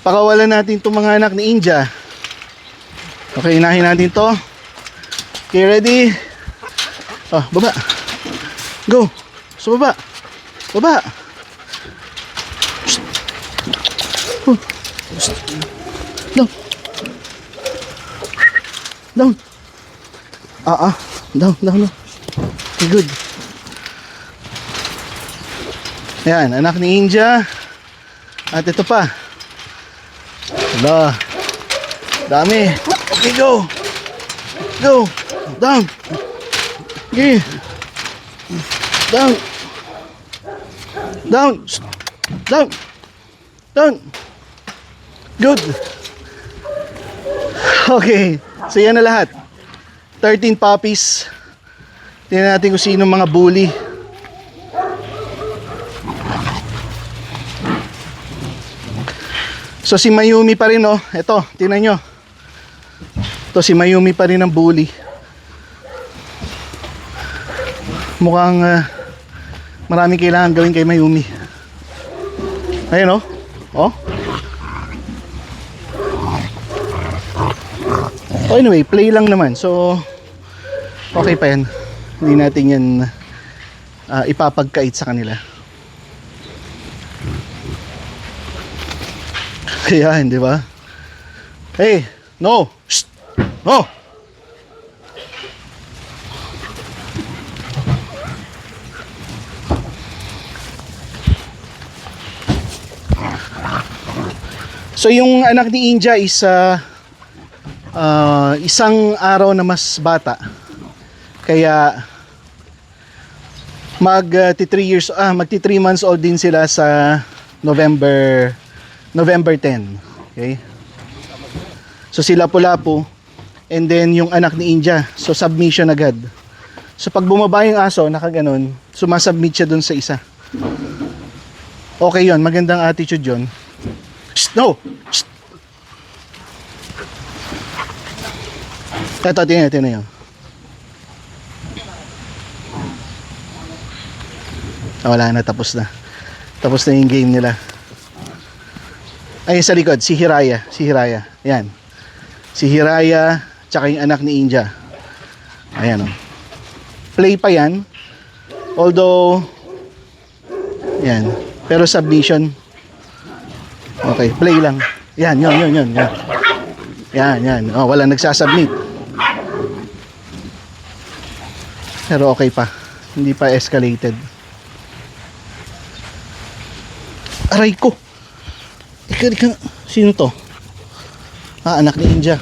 pakawalan natin itong mga anak ni India. Okay, inahin natin to. Okay, ready? Ah, baba. Go. Sa baba. Baba. Oh. Down. Down. Ah, ah. Down, down, down. Okay, good. Ayan, anak ni India. At ito pa. Hala. Dami. Okay, go. Go. Down. Okay. Down. Down. Down. Down. Good. Okay. So yan na lahat. 13 puppies. Tingnan natin kung sino mga bully. So si Mayumi pa rin oh. Ito, tingnan nyo. Ito si Mayumi pa rin ang bully. Mukhang uh, marami kailangan gawin kay Mayumi. Ayun oh. Oh. Oh, anyway, play lang naman. So, okay pa yan. Hindi natin yan ah, ipapagkait sa kanila. Kaya, di ba? Hey, no! Shh! No! So yung anak ni India is uh, uh, isang araw na mas bata. Kaya mag uh, 3 years ah magti 3 months old din sila sa November November 10. Okay? So sila Lapu-Lapu and then yung anak ni India. So submission agad. So pag bumaba yung aso, nakaganon, sumasubmit siya dun sa isa. Okay yon magandang attitude yon Shh, no! Shh. Ito, tingnan, tingnan yun. Ah, wala na, tapos na. Tapos na yung game nila. Ayun sa likod, si Hiraya. Si Hiraya. Ayan. Si Hiraya, tsaka yung anak ni India. Ayan o. Play pa yan. Although, yan. Pero submission, Okay, play lang. Yan, yun, yun, yun, yan. Yan, yan. Oh, wala nagsasubmit. Pero okay pa. Hindi pa escalated. Aray ko. Ika, ika. Sino to? Ah, anak ni India.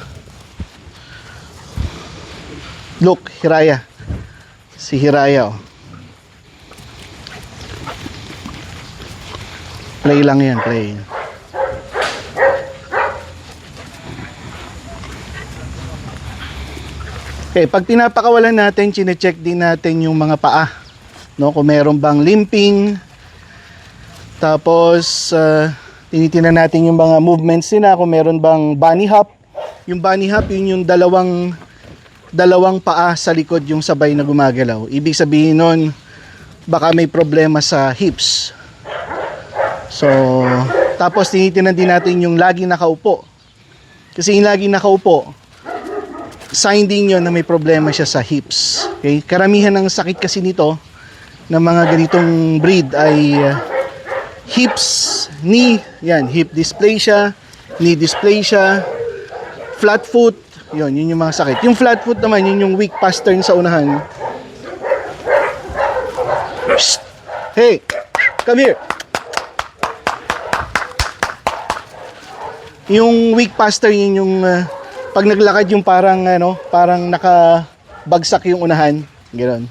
Look, Hiraya. Si Hiraya, oh. Play lang yan, play. Okay, pag pinapakawalan natin, chine-check din natin yung mga paa. No, kung meron bang limping. Tapos uh, tinitingnan natin yung mga movements nila kung meron bang bunny hop. Yung bunny hop, yun yung dalawang dalawang paa sa likod yung sabay na gumagalaw. Ibig sabihin nun, baka may problema sa hips. So, tapos tinitingnan din natin yung laging nakaupo. Kasi yung laging nakaupo, sign din yun na may problema siya sa hips. Okay? Karamihan ng sakit kasi nito ng mga ganitong breed ay uh, hips, knee, yan, hip dysplasia, knee dysplasia, flat foot, yun, yun yung mga sakit. Yung flat foot naman, yun yung weak pastern sa unahan. Shh! Hey! Come here! Yung weak pastern, yun yung uh, pag naglakad yung parang ano, parang nakabagsak yung unahan, ganoon.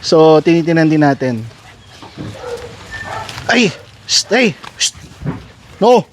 So tinitinan din natin. Ay, shh, ay, shh. No.